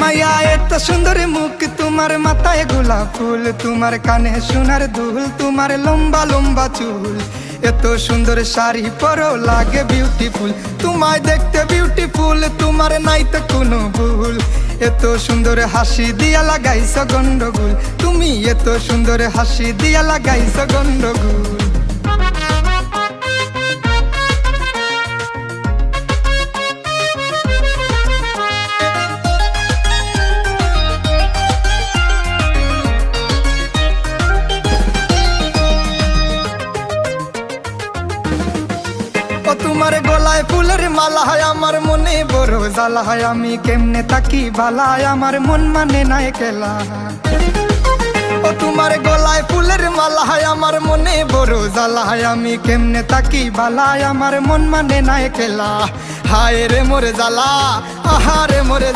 মাইয়া এত সুন্দর মুখ, তোমার মাথায় গোলাপ ফুল, তোমার কানে সোনার দুল, তোমার লম্বা লম্বা চুল। এত সুন্দর শাড়ি পরো, লাগে বিউটিফুল তোমায় দেখতে বিউটিফুল তোমার নাই তো কোনো ভুল। এত সুন্দর হাসি দিয়া লাগাইছ গন্ডগোল। তুমি এত সুন্দর হাসি দিয়া লাগাইছ গন্ডগোল। তোমার গলায় ফুলের মালা হয়, আমার মনে বড় জ্বালা হয়। আমি কেমনে তাকি বালা আমার মন মানে নাই খেলা। ও তোমার গলায় ফুলের মালা হয়, আমার মনে বড় জ্বালা হয়। আমি কেমনে তাকি বালা হয়, আমার মন মানে নাই খেলা। হায় রে মোরে জ্বালা আহারে মোরে